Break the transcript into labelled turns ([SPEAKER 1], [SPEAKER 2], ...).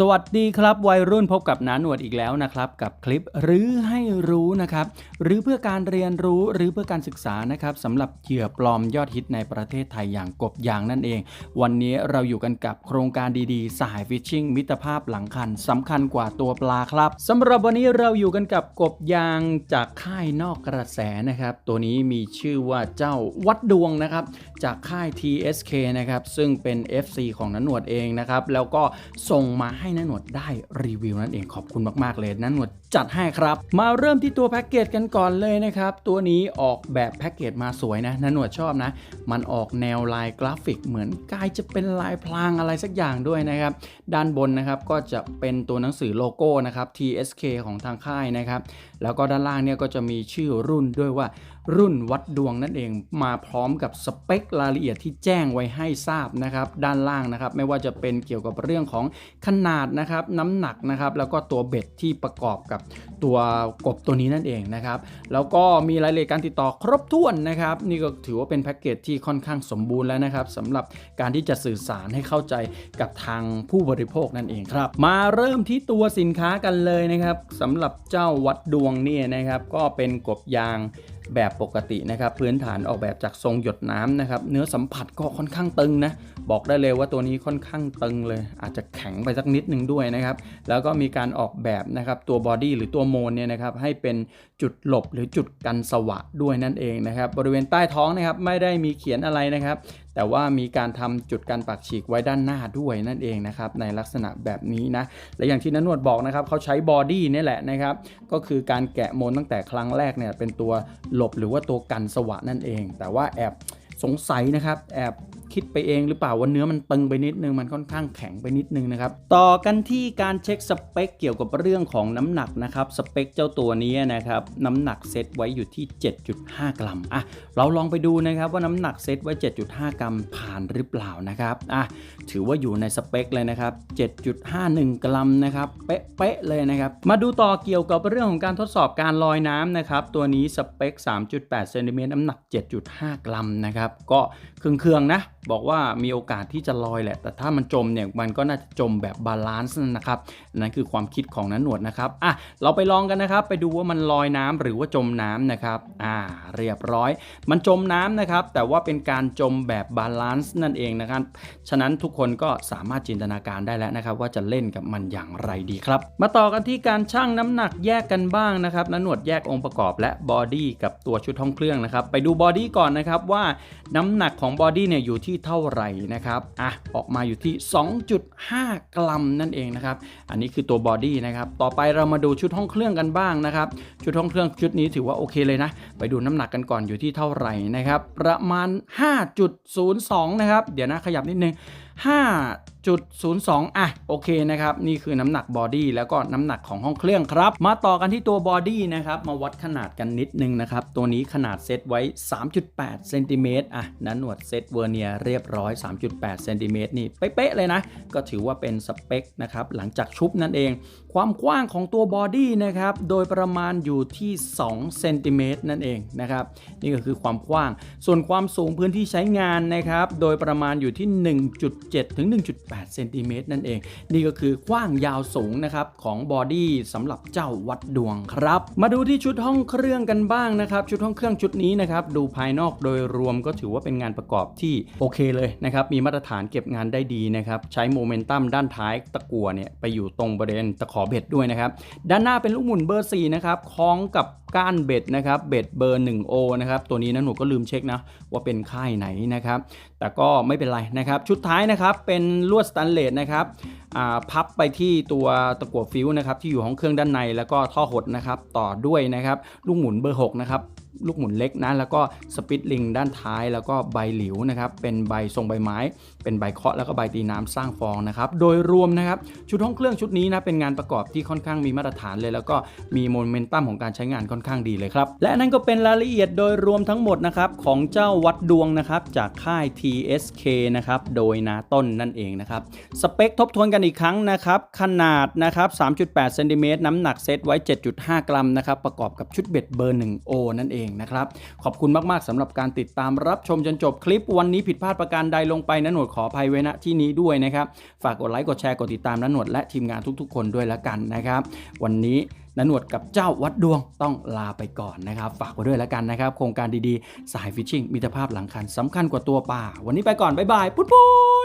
[SPEAKER 1] สวัสดีครับวัยรุ่นพบกับนาหนวดอีกแล้วนะครับกับคลิปหรือให้รู้นะครับหรือเพื่อการเรียนรู้หรือเพื่อการศึกษานะครับสำหรับเหยื่อปลอมยอดฮิตในประเทศไทยอย่างกบยางนั่นเอง วันนี้เราอยู่กันกับโครงการดีๆ สายฟิชชิงมิตรภาพหลังคันสำคัญกว่าตัวปลาครับสำหรับวันนี้เราอยู่กันกับกบยางจากค่ายนอกกระแสนะครับตัวนี้มีชื่อว่าเจ้าวัดดวงนะครับจากค่าย TSK นะครับ ซึ่งเป็น FC ของนันหนวดเองนะครับ แล้วก็ส่งมาให้นันหนวดได้รีวิวนั่นเองขอบคุณมาก ๆ เลยนันหนวด จัดให้ครับ มาเริ่มที่ตัวแพ็กเกจกันก่อนเลยนะครับ ตัวนี้ออกแบบแพ็กเกจมาสวยนะนันหนวดชอบนะ มันออกแนวลายกราฟิกเหมือนกายจะเป็นลายพลางอะไรสักอย่างด้วยนะครับ ด้านบนนะครับก็จะเป็นตัวหนังสือโลโก้นะครับ TSK ของทางค่ายนะครับ แล้วก็ด้านล่างเนี่ยก็จะมีชื่อรุ่นด้วยว่ารุ่นวัดดวงนั่นเองมาพร้อมกับสเปครายละเอียดที่แจ้งไว้ให้ทราบนะครับด้านล่างนะครับ ไม่ว่าจะเป็นเกี่ยวกับเรื่องของขนาดนะครับน้ำหนักนะครับแล้วก็ตัวเบ็ดที่ประกอบกับตัวกบตัวนี้นั่นเองนะครับ แล้วก็มีรายละเอียดการติดต่อครบถ้วนนะครับ นี่ก็ถือว่าเป็นแพ็กเกจที่ค่อนข้างสมบูรณ์แล้วนะครับสำหรับการที่จะสื่อสารให้เข้าใจกับทางผู้บริโภคนั่นเองครับ มาเริ่มที่ตัวสินค้ากันเลยนะครับสำหรับเจ้าวัดดวงเนี่ยนะครับ ก็เป็นกบยาง แบบปกตินะครับพื้นฐานออกแบบจากทรงหยดน้ำนะครับเนื้อสัมผัสก็ค่อนข้างตึงนะบอกได้เลยว่าตัวนี้ค่อนข้างตึงเลย อาจจะแข็งไปสักนิดหนึ่งด้วยนะครับแล้วก็มีการออกแบบนะครับตัวบอดี้หรือตัวโมนเนี่ยนะครับให้เป็นจุดหลบหรือจุดกันสวะด้วยนั่นเองนะครับบริเวณใต้ท้องนะครับไม่ได้มีเขียนอะไรนะครับ แต่ว่ามีการทำจุดการปักฉีกไว้ด้านหน้าด้วยนั่นเองนะครับในลักษณะแบบนี้นะและอย่างที่นันนวดบอกนะครับเขาใช้บอดี้นี่แหละนะครับก็คือการแกะโมนตั้งแต่ครั้งแรกเนี่ยเป็นตัวหลบหรือว่าตัวกันสวะนั่นเอง แต่ว่าแอบสงสัยนะครับแอบ คิดไปเองหรือเปล่าว่าเนื้อมันตึงไปนิดนึงมันค่อนข้างแข็งไปนิดนึงนะครับต่อกันที่การเช็คสเปคเกี่ยวกับเรื่องของน้ำหนักนะครับสเปคเจ้าตัวนี้นะครับน้ำหนักเซตไว้อยู่ที่ 7.5 กรัมอะเราลองไปดูนะครับว่าน้ำหนักเซตไว้ 7.5 กรัมผ่านหรือเปล่านะครับอะถือว่าอยู่ในสเปคเลยนะครับ 7.51 กรัมนะครับเป๊ะๆเลยนะครับมาดูต่อเกี่ยวกับเรื่องของการทดสอบการลอยน้ำนะครับตัวนี้สเปค 3.8 เซนติเมตรน้ำหนัก 7.5 กรัมนะครับก็เครื่องๆนะ บอกว่ามีโอกาสที่จะลอยแหละ แต่ถ้ามันจมเนี่ยมันก็น่าจะจมแบบบาลานซ์นะครับนั่นคือความคิดของนันหนวดนะครับอะเราไปลองกันนะครับ ไปดูว่ามันลอยน้ำหรือว่าจมน้ำนะครับอ่าเรียบร้อย มันจมน้ำนะครับ แต่ว่าเป็นการจมแบบบาลานซ์นั่นเองนะครับฉะนั้นทุกคนก็สามารถจินตนาการได้แล้วนะครับ ว่าจะเล่นกับมันอย่างไรดีครับ มาต่อกันที่การชั่งน้ำหนักแยกกันบ้างนะครับนันหนวดแยกองค์ประกอบและบอดี้กับตัวชุดห้องเครื่องนะครับไปดูบอดี้ก่อนนะครับว่าน้ำหนักของบอดี้เนี่ยอยู่ที่เท่าไหร่นะครับอะออกมาอยู่ที่ 2.5 กรัมนั่นเองนะครับอันนี้คือตัวบอดี้นะครับต่อไปเรามาดูชุดห้องเครื่องกันบ้างนะครับชุดห้องเครื่องชุดนี้ถือว่าโอเคเลยนะ ไปดูน้ำหนักกันก่อนอยู่ที่เท่าไหร่นะครับประมาณ 5.02 นะครับเดี๋ยวนะขยับนิดนึง 5.02 อะ โอเคนะครับ นี่คือน้ำหนักบอดี้แล้วก็น้ำหนักของห้องเครื่องครับ มาต่อกันที่ตัวบอดี้นะครับ มาวัดขนาดกันนิดนึงนะครับ ตัวนี้ขนาดเซตไว้ 3.8 เซนติเมตรอะนั้นหนวดเซตเวอร์เนียเรียบร้อย 3.8 เซนติเมตรนี่เป๊ะเลยนะ ก็ถือว่าเป็นสเปคนะครับ หลังจากชุบนั่นเอง ความกว้างของตัวบอดี้นะครับ โดยประมาณอยู่ที่ 2 เซนติเมตรนั่นเองนะครับ นี่ก็คือความกว้าง ส่วนความสูงพื้นที่ใช้งานนะครับ โดยประมาณอยู่ที่1.7 ถึง 1.8 เซนติเมตรนั่นเอง นี่ก็คือกว้างยาวสูงนะครับของบอดี้สำหรับเจ้าวัดดวงครับ มาดูที่ชุดห้องเครื่องกันบ้างนะครับ ชุดห้องเครื่องชุดนี้นะครับดูภายนอกโดยรวมก็ถือว่าเป็นงานประกอบที่โอเคเลยนะครับ มีมาตรฐานเก็บงานได้ดีนะครับ ใช้โมเมนตัมด้านท้ายตะกัวเนี่ยไปอยู่ตรงบริเวณตะขอเบ็ดด้วยนะครับ ด้านหน้าเป็นลูกหมุนเบอร์4นะครับคล้องกับก้านเบ็ดนะครับเบ็ดเบอร์ 1O นะครับตัวนี้นะหนูก็ลืมเช็คนะว่าเป็นค่ายไหนนะครับแต่ก็ไม่เป็นไรนะครับชุดท้ายนะครับเป็นลวดสแตนเลสนะครับพับไปที่ตัวตะกั่วฟิวนะครับที่อยู่ของเครื่องด้านในแล้วก็ท่อหดนะครับต่อด้วยนะครับลูกหมุนเบอร์6นะครับ ลูกหมุนเล็กนะแล้วก็สปิตลิงด้านท้ายแล้วก็ใบหลิวนะครับเป็นใบทรงใบไม้ เป็นใบเคาะแล้วก็ใบตีน้ำสร้างฟองนะครับโดยรวมนะครับชุดห้องเครื่องชุดนี้นะเป็นงานประกอบที่ค่อนข้างมีมาตรฐานเลย แล้วก็มีโมเมนตัมของการใช้งานค่อนข้างดีเลยครับและนั่นก็เป็นรายละเอียดโดยรวมทั้งหมดนะครับของเจ้าวัดดวงนะครับจากค่าย TSK นะครับโดยนาต้นนั่นเองนะครับสเปคทบทวนกันอีกครั้งนะครับขนาดนะครับ3.8เซนติเมตรน้ำหนักเซตไว้ 7.5 กรัมนะครับประกอบกับชุดเบ็ดเบอร์ 1O นั่นเององนะครับ ขอบคุณมากๆสำหรับการติดตามรับชมจนจบคลิป วันนี้ผิดพลาดประการใดลงไปนะหนวดขออภัยไว้ณที่นี้ด้วยนะครับฝากกดไลค์กดแชร์กดติดตามนะหนวดและทีมงานทุก ๆ คนด้วยละกันนะครับ วันนี้นหนวดกับเจ้าวัดดวงต้องลาไปก่อนนะครับ ฝากไว้ด้วยละกันนะครับ โครงการดีๆ สายฟิชชิงมิตรภาพหลังคันสำคัญกว่าตัวป่า วันนี้ไปก่อน บ๊ายบาย ปุ๊ดปุ๊ด